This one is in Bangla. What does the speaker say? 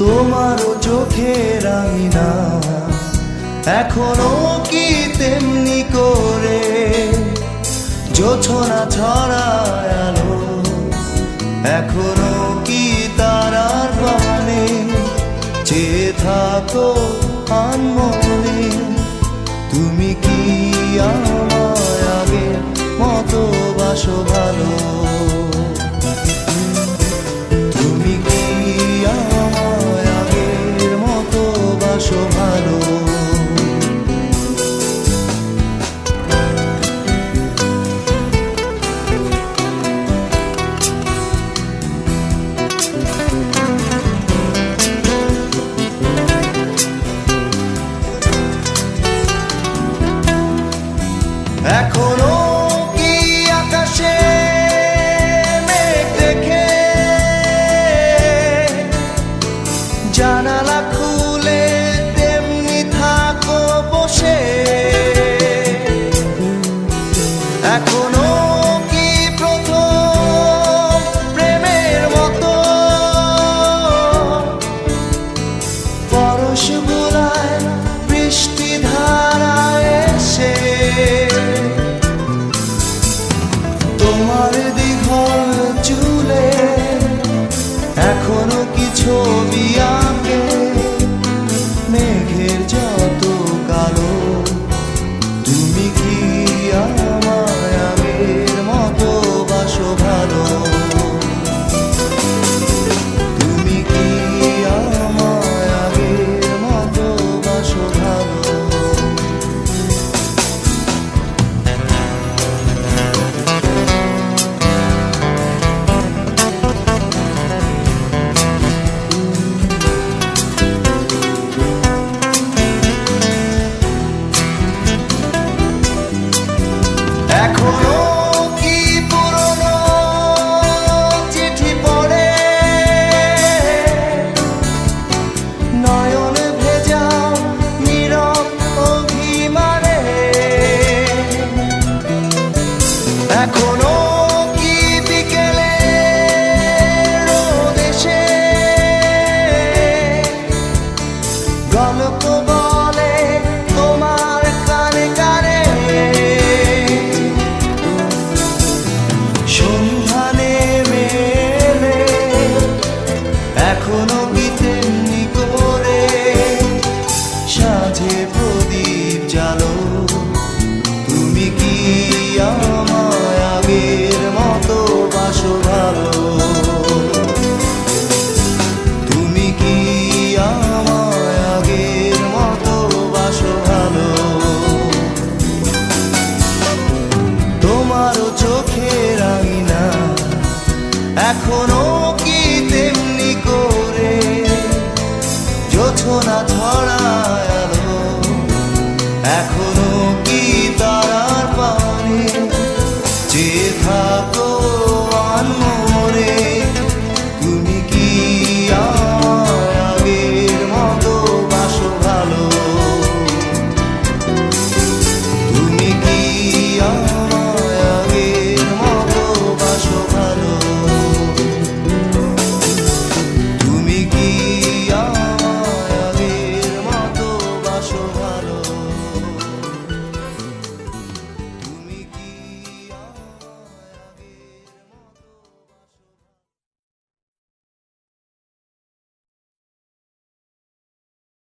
তোমার চোখের আঙিনা এখনও কি তেমনি জোছনা ছড়ায় আলো। এখনও কি তারার পানে চেয়ে থাকো আনমনে। তুমি কি আর এখনও কি ছবি এখনও কি তেমনি করে? যোছনা ছড়া